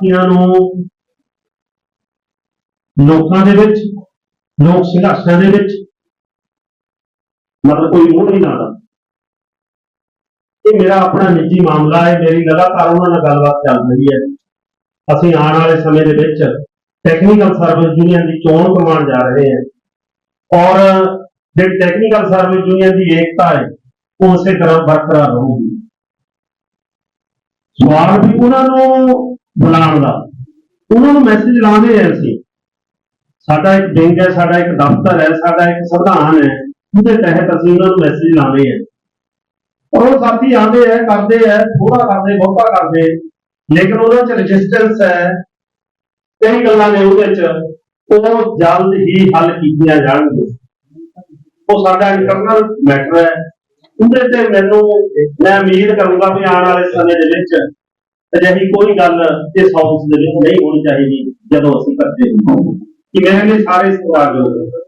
ਸਾਥੀਆਂ ਨੂੰ ਲੋਕਾਂ ਦੇ ਵਿੱਚ, ਲੋਕ ਸੰਘਰਸ਼ਾਂ ਦੇ ਵਿੱਚ ਮਤਲਬ ਕੋਈ ਮੂੰਹ ਨਹੀਂ ਲਾਉਂਦਾ ਇਹ ਮੇਰਾ ਆਪਣਾ ਨਿੱਜੀ ਮਾਮਲਾ ਹੈ, ਮੇਰੀ ਲਗਾਤਾਰ ਉਹਨਾਂ ਨਾਲ ਗੱਲਬਾਤ ਚੱਲ ਰਹੀ ਹੈ। ਅਸੀਂ ਆਉਣ ਵਾਲੇ ਸਮੇਂ ਦੇ ਵਿੱਚ ਟੈਕਨੀਕਲ ਸਰਵਿਸ ਯੂਨੀਅਨ ਦੀ ਚੋਣ ਕਰਵਾਉਣ ਜਾ ਰਹੇ ਹਾਂ। ਔਰ ਜਿਹੜੀ ਟੈਕਨੀਕਲ ਸਰਵਿਸ ਯੂਨੀਅਨ ਦੀ ਏਕਤਾ ਹੈ, ਉਹ ਉਸੇ ਤਰ੍ਹਾਂ ਬਰਕਰਾਰ ਰਹੂਗੀ। ਸਵਾਲ ਵੀ ਉਹਨਾਂ ਨੂੰ ਬੁਲਾਉਣ ਦਾ। ਉਹਨਾਂ ਨੂੰ ਮੈਸੇਜ ਲਾਉਂਦੇ ਹਾਂ ਅਸੀਂ। ਸਾਡਾ ਇੱਕ ਵਿੰਗ ਹੈ, ਸਾਡਾ ਇੱਕ ਦਫ਼ਤਰ ਹੈ, ਸਾਡਾ ਇੱਕ ਸੰਵਿਧਾਨ ਹੈ ਉਹਦੇ ਤਹਿਤ ਅਸੀਂ ਉਹਨਾਂ ਨੂੰ ਮੈਸੇਜ ਲਾਉਂਦੇ ਹਾਂ ਉਹ ਸਾਥੀ ਆਉਂਦੇ ਹੈ ਕਰਦੇ ਹੈ ਥੋੜਾ ਕਰਦੇ, ਬਹੁਤਾ ਕਰਦੇ, ਲੇਕਿਨ ਉਹਨਾਂ ਚ ਰੈਜ਼ਿਸਟੈਂਸ ਹੈ। ਕਈ ਗੱਲਾਂ ਨੇ ਉਹਦੇ ਚ ਉਹ ਜਲਦ ਹੀ ਹੱਲ ਕੀਤੀਆਂ ਜਾਣਗੀਆਂ। ਉਹ ਸਾਡਾ ਇੰਟਰਨਲ ਮੈਟਰ ਹੈ। ਉਹਦੇ ਤੇ ਮੈਨੂੰ ਮੈਂ ਉਮੀਦ ਕਰੂੰਗਾ ਵੀ ਆਉਣ ਵਾਲੇ ਸਮੇਂ ਦੇ ਵਿੱਚ ਅਜਿਹੀ ਕੋਈ ਗੱਲ ਇਸ ਹਾਊਸ ਦੇ ਵਿੱਚ ਨਹੀਂ ਹੋਣੀ ਚਾਹੀਦੀ ਜਦੋਂ ਅਸੀਂ ਕਰਦੇ ਹਾਂ ਕਿ ਮੈਂ ਲਈ ਸਾਰੇ ਸਤਿਕਾਰਯੋਗ?